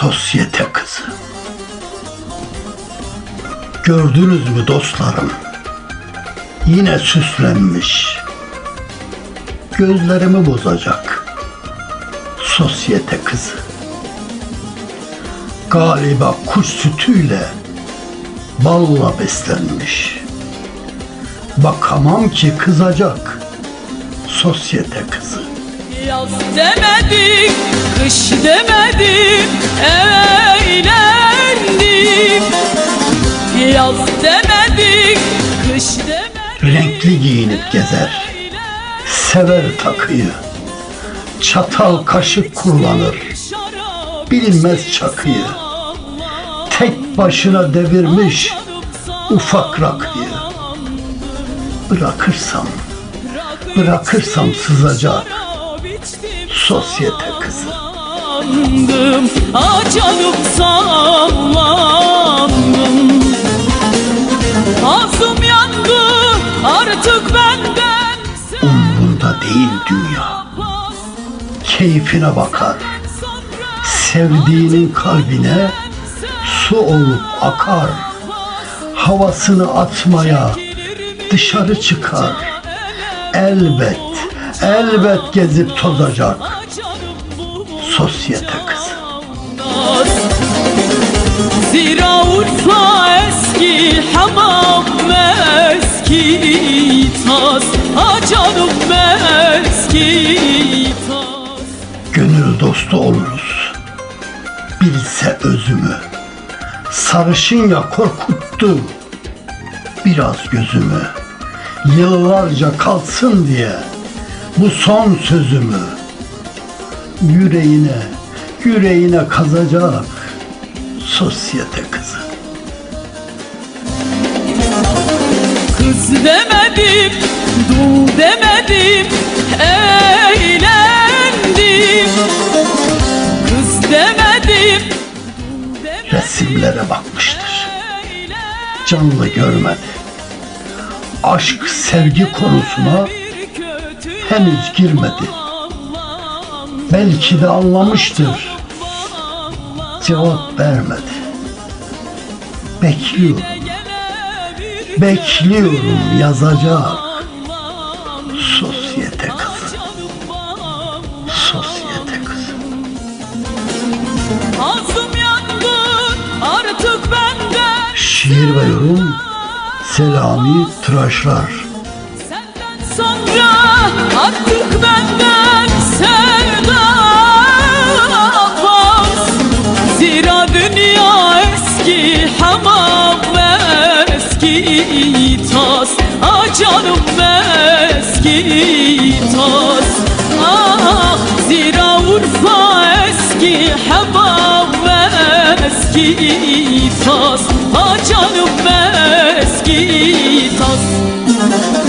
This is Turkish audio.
Sosyete kızı. Gördünüz mü dostlarım? Yine süslenmiş. Gözlerimi bozacak. Sosyete kızı. Galiba kuş sütüyle balla beslenmiş. Bakamam ki kızacak. Sosyete kızı. Yaz demedik, kış demedik, eğlendik. Yaz demedik, kış demedik. Renkli giyinip gezer. Sever takıyı. Çatal kaşık kullanır. Bilinmez çakıyı. Tek başına devirmiş ufak rakıyı. Bırakırsam, bırakırsam sızacak sosyete kızı. Canım sallandım Ağzım yandı artık benden Umrunda değil dünya. Keyfine bakar. Sevdiğinin kalbine su olup akar. Havasını atmaya dışarı çıkar. Elbet, elbet gezip tozacak sosyete kızı. Zira Urfa eski hamam eski tas Ah canım eski tas Gönül dostu oluruz. Bilse özümü. Sarışın ya korkuttu. Biraz gözümü. Yıllarca kalsın diye bu son sözümü. Yüreğine, yüreğine kazacak sosyete kızı. Kız demedim, dul demedim, eğlendim Kız demedim, Resimlere bakmıştır. Canlı görmedi. Aşk sevgi konusuna henüz girmedi. Belki de anlamıştır. Cevap vermedi. Bekliyorum, bekliyorum yazacak. Sosyete kızı, sosyete kızı. Ağzım yandı artık benden Şiir ve yorum Selami Tıraşlar. Senden sonra artık benden sevda olmaz Zira dünya eski hamam eski tas. Ah canım eski tas eski tas Ha canım eski tas.